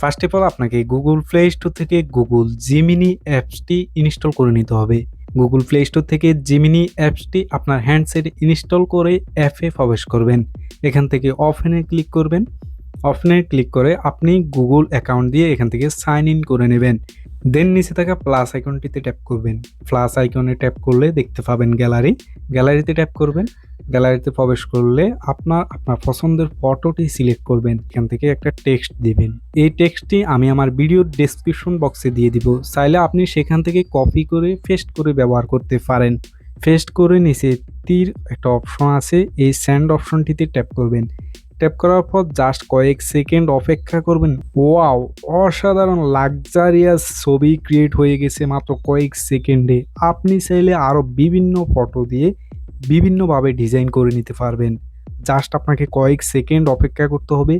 First of all আপনাকে Google Play Store থেকে Google Gemini অ্যাপসটি ইনস্টল করে নিতে হবে। গুগল প্লে স্টোর থেকে জিমিনি অ্যাপসটি আপনার হ্যান্ডসেটে ইনস্টল করে অ্যাপে প্রবেশ করবেন। এখান থেকে অফেনে ক্লিক করবেন। অফেনে ক্লিক করে আপনি গুগল অ্যাকাউন্ট দিয়ে এখান থেকে সাইন ইন করে নেবেন। দেন নিচে থাকা প্লাস আইকনটিতে ট্যাপ করবেন। প্লাস আইকনে ট্যাপ করলে দেখতে পাবেন গ্যালারি গ্যালারিতে ট্যাপ করবেন। গ্যালারিতে প্রবেশ করলে আপনার আপনার পছন্দের ফটোটি সিলেক্ট করবেন। এখান থেকে একটা টেক্সট দিবেন। এই টেক্সটটি আমি আমার ভিডিওর ডেসক্রিপশন বক্সে দিয়ে দিব। চাইলে আপনি সেখান থেকে কপি করে পেস্ট করে ব্যবহার করতে পারেন। পেস্ট করে নিচে তীর একটা অপশন আছে। এই স্যান্ড অপশনটিতে ট্যাপ করবেন। ট্যাপ করার পর জাস্ট কয়েক সেকেন্ড অপেক্ষা করবেন। ওয়াও অসাধারণ লাক্সারিয়াস ছবি ক্রিয়েট হয়ে গেছে মাত্র কয়েক সেকেন্ডে আপনি চাইলে আরও বিভিন্ন ফটো দিয়ে বিভিন্নভাবে ডিজাইন করে নিতে পারবেন। জাস্ট আপনাকে কয়েক সেকেন্ড অপেক্ষা করতে হবে।